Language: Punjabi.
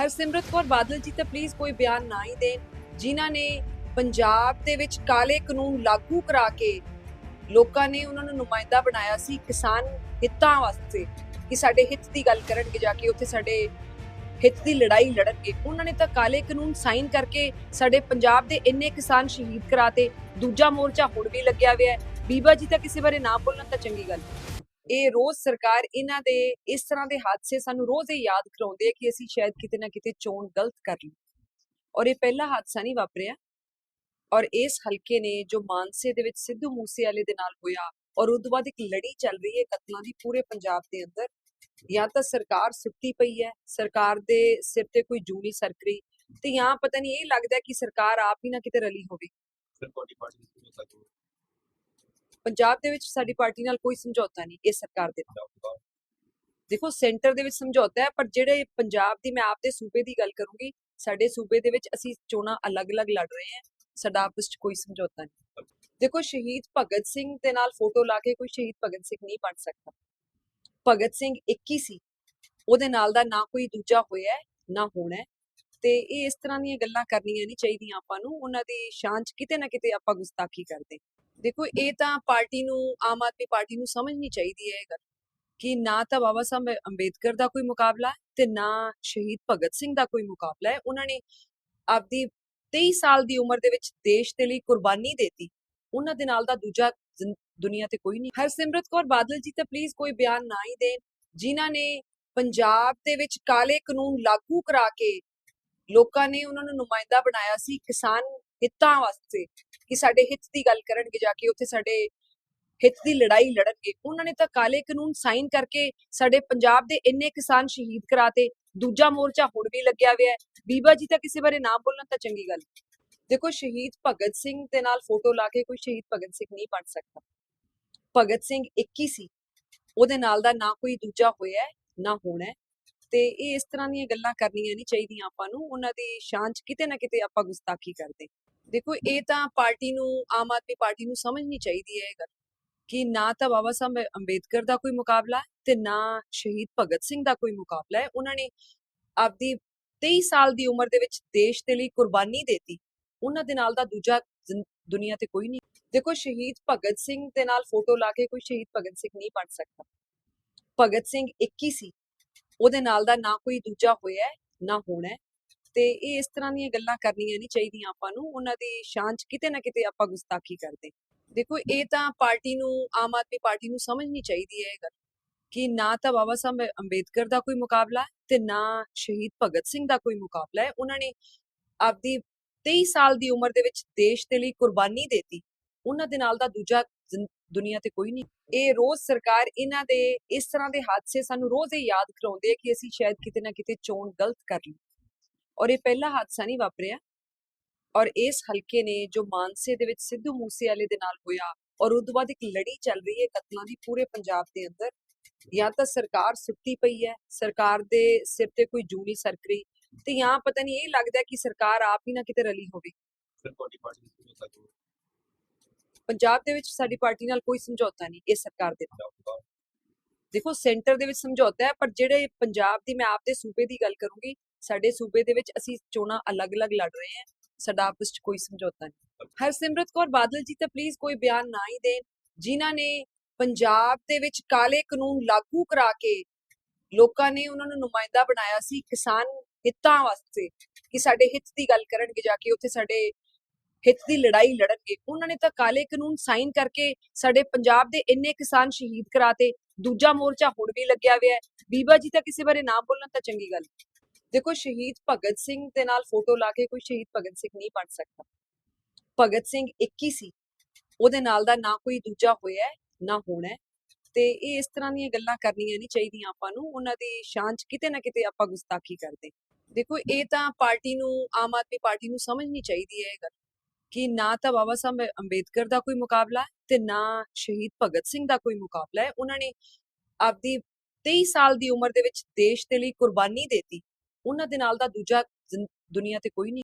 ਹਰਸਿਮਰਤ ਕੌਰ ਬਾਦਲ ਜੀ, ਤਾਂ ਪਲੀਜ਼ ਕੋਈ ਬਿਆਨ ਨਾ ਹੀ ਦੇਣ। ਜਿਨ੍ਹਾਂ ਨੇ ਪੰਜਾਬ ਦੇ ਵਿੱਚ ਕਾਲੇ ਕਾਨੂੰਨ ਲਾਗੂ ਕਰਾ ਕੇ ਲੋਕਾਂ ਨੇ ਉਹਨਾਂ ਨੂੰ ਨੁਮਾਇੰਦਾ ਬਣਾਇਆ ਸੀ ਕਿਸਾਨ ਹਿੱਤਾਂ ਵਾਸਤੇ ਕਿ ਸਾਡੇ ਹਿੱਤ ਦੀ ਗੱਲ ਕਰਨਗੇ, ਜਾ ਕੇ ਉੱਥੇ ਸਾਡੇ ਹਿੱਤ ਦੀ ਲੜਾਈ ਲੜਨਗੇ। ਉਹਨਾਂ ਨੇ ਤਾਂ ਕਾਲੇ ਕਾਨੂੰਨ ਸਾਈਨ ਕਰਕੇ ਸਾਡੇ ਪੰਜਾਬ ਦੇ ਇੰਨੇ ਕਿਸਾਨ ਸ਼ਹੀਦ ਕਰਾਤੇ। ਦੂਜਾ ਮੋਰਚਾ ਹੁਣ ਵੀ ਲੱਗਿਆ ਹੋਇਆ ਹੈ। ਬੀਬਾ ਜੀ ਤਾਂ ਕਿਸੇ ਬਾਰੇ ਨਾ ਬੋਲਣ ਤਾਂ ਚੰਗੀ ਗੱਲ ਇਹ ਰੋਜ਼ ਸਰਕਾਰ ਇਹਨਾਂ ਦੇ, ਇਸ ਤਰ੍ਹਾਂ ਦੇ ਹਾਦਸੇ ਸਾਨੂੰ ਰੋਜ਼ ਇਹ ਯਾਦ ਕਰਾਉਂਦੇ ਆ ਕਿ ਅਸੀਂ ਸ਼ਾਇਦ ਕਿਤੇ ਨਾ ਕਿਤੇ ਚੋਣ ਗਲਤ ਕਰ ਲਈ। ਔਰ ਇਹ ਪਹਿਲਾ ਹਾਦਸਾ ਨਹੀਂ ਵਾਪਰਿਆ। ਔਰ ਇਸ ਹਲਕੇ ਨੇ ਜੋ ਮਾਨਸੇ ਦੇ ਵਿੱਚ ਸਿੱਧੂ ਮੂਸੇਵਾਲੇ ਦੇ ਨਾਲ ਹੋਇਆ ਔਰ ਉਸ ਤੋਂ ਬਾਅਦ ਇੱਕ ਲੜੀ ਚੱਲ ਰਹੀ ਹੈ ਕਤਲਾਂ ਦੀ ਪੂਰੇ ਪੰਜਾਬ ਦੇ ਅੰਦਰ, ਜਾਂ ਤਾਂ ਸਰਕਾਰ ਸੁੱਤੀ ਪਈ ਹੈ, ਸਰਕਾਰ ਦੇ ਸਿਰ ਤੇ ਕੋਈ ਜੂਨੀ ਸਰਕਰੀ ਤੇ ਜਾਂ ਪਤਾ ਨਹੀਂ ਇਹ ਲੱਗਦਾ ਕਿ ਸਰਕਾਰ ਆਪ ਹੀ ਨਾ ਕਿਤੇ ਰਲੀ ਹੋਵੇ। ਪੰਜਾਬ ਦੇ ਵਿੱਚ ਸਾਡੀ ਪਾਰਟੀ ਨਾਲ ਕੋਈ ਸਮਝੌਤਾ ਨਹੀਂ ਇਹ ਸਰਕਾਰ ਦੇ ਨਾਲ। ਦੇਖੋ ਸੈਂਟਰ ਦੇ ਵਿੱਚ ਸਮਝੌਤਾ ਹੈ ਪਰ ਜਿਹੜੇ ਪੰਜਾਬ ਦੀ ਮੈਂ ਆਪਦੇ ਸੂਬੇ ਦੀ ਗੱਲ ਕਰੂੰਗੀ ਸਾਡੇ ਸੂਬੇ ਦੇ ਵਿੱਚ ਅਸੀਂ ਚੋਣਾਂ ਅਲੱਗ-ਅਲੱਗ ਲੜ ਰਹੇ ਹਾਂ ਸਾਡਾ ਆਪਸ 'ਚ ਕੋਈ ਸਮਝੌਤਾ ਨਹੀਂ। ਦੇਖੋ ਸ਼ਹੀਦ ਭਗਤ ਸਿੰਘ ਦੇ ਨਾਲ ਫੋਟੋ ਲਾ ਕੇ ਕੋਈ ਸ਼ਹੀਦ ਭਗਤ ਸਿੰਘ ਨਹੀਂ ਬਣ ਸਕਦਾ। ਭਗਤ ਸਿੰਘ ਇੱਕ ਹੀ ਸੀ ਉਹਦੇ ਨਾਲ ਦਾ ਨਾ ਕੋਈ ਦੂਜਾ ਹੋਇਆ ਨਾ ਹੋਣਾ। ਤੇ ਇਹ ਇਸ ਤਰ੍ਹਾਂ ਦੀਆਂ ਗੱਲਾਂ ਕਰਨੀਆਂ ਨਹੀਂ ਚਾਹੀਦੀਆਂ ਆਪਾਂ ਨੂੰ ਉਹਨਾਂ ਦੀ ਸ਼ਾਨ 'ਚ ਕਿਤੇ ਨਾ ਕਿਤੇ ਆਪਾਂ ਗੁਸਤਾਖੀ ਕਰਦੇ ਦੇਖੋ, ਇਹ ਤਾਂ ਪਾਰਟੀ ਨੂੰ, ਆਮ ਆਦਮੀ ਪਾਰਟੀ ਨੂੰ ਸਮਝਣੀ ਚਾਹੀਦੀ ਹੈ ਇਹ ਗੱਲ ਕਿ ਨਾ ਤਾਂ ਬਾਬਾ ਸਾਹਿਬ ਅੰਬੇਦਕਰ ਦਾ ਕੋਈ ਮੁਕਾਬਲਾ ਤੇ ਨਾ ਸ਼ਹੀਦ ਭਗਤ ਸਿੰਘ ਦਾ ਕੋਈ ਮੁਕਾਬਲਾ ਹੈ। ਉਹਨਾਂ ਨੇ ਆਪਦੀ 23 ਸਾਲ ਦੀ ਉਮਰ ਦੇ ਵਿੱਚ ਦੇਸ਼ ਦੇ ਲਈ ਕੁਰਬਾਨੀ ਦਿੱਤੀ। ਉਹਨਾਂ ਦੇ ਨਾਲ ਦਾ ਦੂਜਾ ਜ਼ਿੰ- ਦੁਨੀਆ ਤੇ ਕੋਈ ਨਹੀਂ। ਹਰਸਿਮਰਤ ਕੌਰ ਬਾਦਲ ਜੀ ਤਾਂ ਪਲੀਜ਼ ਕੋਈ ਬਿਆਨ ਨਾ ਹੀ ਦੇਣ। ਜਿਨ੍ਹਾਂ ਨੇ ਪੰਜਾਬ ਦੇ ਵਿੱਚ ਕਾਲੇ ਕਾਨੂੰਨ ਲਾਗੂ ਕਰਾ ਕੇ ਲੋਕਾਂ ਨੇ ਉਹਨਾਂ ਨੂੰ ਨੁਮਾਇੰਦਾ ਬਣਾਇਆ ਸੀ, ਕਿਸਾਨ ਹਿੱਤਾਂ ਵਾਸਤੇ ਕਿ ਸਾਡੇ ਹਿੱਤ ਦੀ ਗੱਲ ਕਰਨਗੇ ਜਾ ਕੇ ਉੱਥੇ ਸਾਡੇ ਹਿੱਤ ਦੀ ਲੜਾਈ ਲੜਨਗੇ। ਉਹਨਾਂ ਨੇ ਤਾਂ ਕਾਲੇ ਕਾਨੂੰਨ ਸਾਈਨ ਕਰਕੇ ਸਾਡੇ ਪੰਜਾਬ ਦੇ ਇੰਨੇ ਕਿਸਾਨ ਸ਼ਹੀਦ ਕਰਾਤੇ, ਦੂਜਾ ਮੋਰਚਾ ਹੁਣ ਵੀ ਲੱਗਿਆ ਹੋਇਆ ਹੈ। ਬੀਬਾ ਜੀ ਤਾਂ ਕਿਸੇ ਬਾਰੇ ਨਾ ਬੋਲਣ ਤਾਂ ਚੰਗੀ ਗੱਲ। ਦੇਖੋ, ਸ਼ਹੀਦ ਭਗਤ ਸਿੰਘ ਦੇ ਨਾਲ ਫੋਟੋ ਲਾ ਕੇ ਕੋਈ ਸ਼ਹੀਦ ਭਗਤ ਸਿੰਘ ਨਹੀਂ ਬਣ ਸਕਦਾ। ਭਗਤ ਸਿੰਘ ਇੱਕ ਹੀ ਸੀ। ਉਹਦੇ ਨਾਲ ਦਾ ਨਾ ਕੋਈ ਦੂਜਾ ਹੋਇਆ ਨਾ ਹੋਣਾ ਤੇ ਇਹ ਇਸ ਤਰ੍ਹਾਂ ਦੀਆਂ ਗੱਲਾਂ ਕਰਨੀਆਂ ਨਹੀਂ ਚਾਹੀਦੀਆਂ ਆਪਾਂ ਨੂੰ। ਉਹਨਾਂ ਦੀ ਸ਼ਾਨ 'ਚ ਕਿਤੇ ਨਾ ਕਿਤੇ ਆਪਾਂ ਗੁਸਤਾਖੀ ਕਰਦੇ। ਦੇਖੋ, ਇਹ ਤਾਂ ਪਾਰਟੀ ਨੂੰ, ਆਮ ਆਦਮੀ ਪਾਰਟੀ ਨੂੰ ਸਮਝਣੀ ਚਾਹੀਦੀ ਹੈ ਇਹ ਗੱਲ ਕਿ ਨਾ ਤਾਂ ਬਾਬਾ ਸਾਹਿਬ ਅੰਬੇਦਕਰ ਦਾ ਕੋਈ ਮੁਕਾਬਲਾ ਤੇ ਨਾ ਸ਼ਹੀਦ ਭਗਤ ਸਿੰਘ ਦਾ ਕੋਈ ਮੁਕਾਬਲਾ ਹੈ। ਉਹਨਾਂ ਨੇ ਆਪਦੀ 23 ਸਾਲ ਦੀ ਉਮਰ ਦੇ ਵਿੱਚ ਦੇਸ਼ ਦੇ ਲਈ ਕੁਰਬਾਨੀ ਦਿੱਤੀ। ਉਹਨਾਂ ਦੇ ਨਾਲ ਦਾ ਦੂਜਾ ਜ਼ਿੰ- ਦੁਨੀਆ ਤੇ ਕੋਈ ਨਹੀਂ। ਦੇਖੋ, ਸ਼ਹੀਦ ਭਗਤ ਸਿੰਘ ਦੇ ਨਾਲ ਫੋਟੋ ਲਾ ਕੇ ਕੋਈ ਸ਼ਹੀਦ ਭਗਤ ਸਿੰਘ ਨਹੀਂ ਬਣ ਸਕਦਾ। ਭਗਤ ਸਿੰਘ ਇੱਕ ਹੀ ਸੀ। ਉਹਦੇ ਨਾਲ ਦਾ ਨਾ ਕੋਈ ਦੂਜਾ ਹੋਇਆ ਨਾ ਹੋਣਾ ਤੇ ਇਹ ਇਸ ਤਰ੍ਹਾਂ ਦੀਆਂ ਗੱਲਾਂ ਕਰਨੀਆਂ ਨਹੀਂ ਚਾਹੀਦੀਆਂ ਆਪਾਂ ਨੂੰ, ਉਹਨਾਂ ਦੀ ਸ਼ਾਨ 'ਚ ਕਿਤੇ ਨਾ ਕਿਤੇ ਆਪਾਂ ਗੁਸਤਾਖੀ ਕਰਦੇ। ਦੇਖੋ, ਇਹ ਤਾਂ ਪਾਰਟੀ ਨੂੰ, ਆਮ ਆਦਮੀ ਪਾਰਟੀ ਨੂੰ ਸਮਝਣੀ ਚਾਹੀਦੀ ਹੈ ਇਹ ਗੱਲ ਕਿ ਨਾ ਤਾਂ ਬਾਬਾ ਸਾਹਿਬ ਅੰਬੇਦਕਰ ਦਾ ਕੋਈ ਮੁਕਾਬਲਾ ਤੇ ਨਾ ਸ਼ਹੀਦ ਭਗਤ ਸਿੰਘ ਦਾ ਕੋਈ ਮੁਕਾਬਲਾ ਹੈ। ਉਹਨਾਂ ਨੇ ਆਪਦੀ 23 ਸਾਲ ਦੀ ਉਮਰ ਦੇ ਵਿੱਚ ਦੇਸ਼ ਦੇ ਲਈ ਕੁਰਬਾਨੀ ਦਿੱਤੀ। ਉਹਨਾਂ ਦੇ ਨਾਲ ਦਾ ਦੂਜਾ ਜ਼ਿੰ- ਦੁਨੀਆ ਤੇ ਕੋਈ ਨਹੀਂ। ਇਹ ਰੋਜ਼ ਸਰਕਾਰ ਇਹਨਾਂ ਦੇ, ਇਸ ਤਰ੍ਹਾਂ ਦੇ ਹਾਦਸੇ ਸਾਨੂੰ ਰੋਜ਼ ਇਹ ਯਾਦ ਕਰਾਉਂਦੇ ਆ ਕਿ ਅਸੀਂ ਸ਼ਾਇਦ ਕਿਤੇ ਨਾ ਕਿਤੇ ਚੋਣ ਗਲਤ ਕਰ ਲਈ। ਔਰ ਇਹ ਪਹਿਲਾ ਹਾਦਸਾ ਨਹੀਂ ਵਾਪਰਿਆ। ਔਰ ਇਸ ਹਲਕੇ ਨੇ ਜੋ ਮਾਨਸੇ ਦੇ ਵਿੱਚ ਸਿੱਧੂ ਮੂਸੇਵਾਲੇ ਦੇ ਨਾਲ ਹੋਇਆ ਔਰ ਉਸ ਤੋਂ ਬਾਅਦ ਇੱਕ ਲੜੀ ਚੱਲ ਰਹੀ ਹੈ ਕਤਲਾਂ ਦੀ ਪੂਰੇ ਪੰਜਾਬ ਦੇ ਅੰਦਰ। ਜਾਂ ਤਾਂ ਸਰਕਾਰ ਸੁੱਤੀ ਪਈ ਹੈ ਸਰਕਾਰ ਦੇ ਸਿਰ ਤੇ ਕੋਈ ਜੂਨੀ ਸਰਕਰੀ ਤੇ ਜਾਂ ਪਤਾ ਨਹੀਂ ਇਹ ਲੱਗਦਾ ਕਿ ਸਰਕਾਰ ਆਪ ਹੀ ਨਾ ਕਿਤੇ ਰਲੀ ਹੋਵੇ। ਪੰਜਾਬ ਦੇ ਵਿੱਚ ਸਾਡੀ ਪਾਰਟੀ ਨਾਲ ਕੋਈ ਸਮਝੌਤਾ ਨਹੀਂ ਇਹ ਸਰਕਾਰ ਦੇ ਨਾਲ। ਦੇਖੋ ਸੈਂਟਰ ਦੇ ਵਿੱਚ ਸਮਝੌਤਾ ਹੈ ਪਰ ਜਿਹੜੇ ਪੰਜਾਬ ਦੀ ਮੈਂ ਆਪਦੇ ਸੂਬੇ ਦੀ ਗੱਲ ਕਰੂੰਗੀ ਸਾਡੇ ਸੂਬੇ ਦੇ ਵਿੱਚ ਅਸੀਂ ਚੋਣਾਂ ਅਲੱਗ-ਅਲੱਗ ਲੜ ਰਹੇ ਹਾਂ, ਸਾਡਾ ਆਪਸ 'ਚ ਕੋਈ ਸਮਝੌਤਾ ਨਹੀਂ। ਹਰਸਿਮਰਤ ਕੌਰ ਬਾਦਲ ਜੀ ਤਾਂ ਪਲੀਜ਼ ਕੋਈ ਬਿਆਨ ਨਾ ਹੀ ਦੇਣ, ਜਿਨ੍ਹਾਂ ਨੇ ਪੰਜਾਬ ਦੇ ਵਿੱਚ ਕਾਲੇ ਕਾਨੂੰਨ ਲਾਗੂ ਕਰਾ ਕੇ ਲੋਕਾਂ ਨੇ ਉਹਨਾਂ ਨੂੰ ਨੁਮਾਇੰਦਾ ਬਣਾਇਆ ਸੀ ਕਿਸਾਨ ਹਿੱਤਾਂ ਵਾਸਤੇ ਕਿ ਸਾਡੇ ਹਿੱਤ ਦੀ ਗੱਲ ਕਰਨਗੇ, ਜਾ ਕੇ ਉੱਥੇ ਸਾਡੇ ਹਿੱਤ ਦੀ ਲੜਾਈ ਲੜਨਗੇ। ਉਹਨਾਂ ਨੇ ਤਾਂ ਕਾਲੇ ਕਾਨੂੰਨ ਸਾਈਨ ਕਰਕੇ ਸਾਡੇ ਪੰਜਾਬ ਦੇ ਇੰਨੇ ਕਿਸਾਨ ਸ਼ਹੀਦ ਕਰਾਤੇ, ਦੂਜਾ ਮੋਰਚਾ ਹੁਣ ਵੀ ਲੱਗਿਆ ਹੋਇਆ ਹੈ। ਬੀਬਾ ਜੀ ਤਾਂ ਕਿਸੇ ਬਾਰੇ ਨਾ ਬੋਲਣ ਤਾਂ ਚੰਗੀ ਗੱਲ ਦੇਖੋ ਸ਼ਹੀਦ ਭਗਤ ਸਿੰਘ ਦੇ ਨਾਲ ਫੋਟੋ ਲਾ ਕੇ ਕੋਈ ਸ਼ਹੀਦ ਭਗਤ ਸਿੰਘ ਨਹੀਂ ਬਣ ਸਕਦਾ। ਭਗਤ ਸਿੰਘ ਇੱਕ ਹੀ ਸੀ। ਉਹਦੇ ਨਾਲ ਦਾ ਨਾ ਕੋਈ ਦੂਜਾ ਹੋਇਆ ਨਾ ਹੋਣਾ ਤੇ ਇਹ ਇਸ ਤਰ੍ਹਾਂ ਦੀਆਂ ਗੱਲਾਂ ਕਰਨੀਆਂ ਨਹੀਂ ਚਾਹੀਦੀਆਂ ਆਪਾਂ ਨੂੰ। ਉਹਨਾਂ ਦੀ ਸ਼ਾਨ 'ਚ ਕਿਤੇ ਨਾ ਕਿਤੇ ਆਪਾਂ ਗੁਸਤਾਖੀ ਕਰਦੇ ਦੇਖੋ, ਇਹ ਤਾਂ ਪਾਰਟੀ ਨੂੰ, ਆਮ ਆਦਮੀ ਪਾਰਟੀ ਨੂੰ ਸਮਝਣੀ ਚਾਹੀਦੀ ਹੈ ਇਹ ਗੱਲ ਕਿ ਨਾ ਤਾਂ ਬਾਬਾ ਸਾਹਿਬ ਅੰਬੇਦਕਰ ਦਾ ਕੋਈ ਮੁਕਾਬਲਾ ਤੇ ਨਾ ਸ਼ਹੀਦ ਭਗਤ ਸਿੰਘ ਦਾ ਕੋਈ ਮੁਕਾਬਲਾ ਹੈ। ਉਹਨਾਂ ਨੇ ਆਪਦੀ 23 ਸਾਲ ਦੀ ਉਮਰ ਦੇ ਵਿੱਚ ਦੇਸ਼ ਦੇ ਲਈ ਕੁਰਬਾਨੀ ਦਿੱਤੀ। ਉਹਨਾਂ ਦੇ ਨਾਲ ਦਾ ਦੂਜਾ ਜ਼ਿੰ- ਦੁਨੀਆ ਤੇ ਕੋਈ ਨਹੀਂ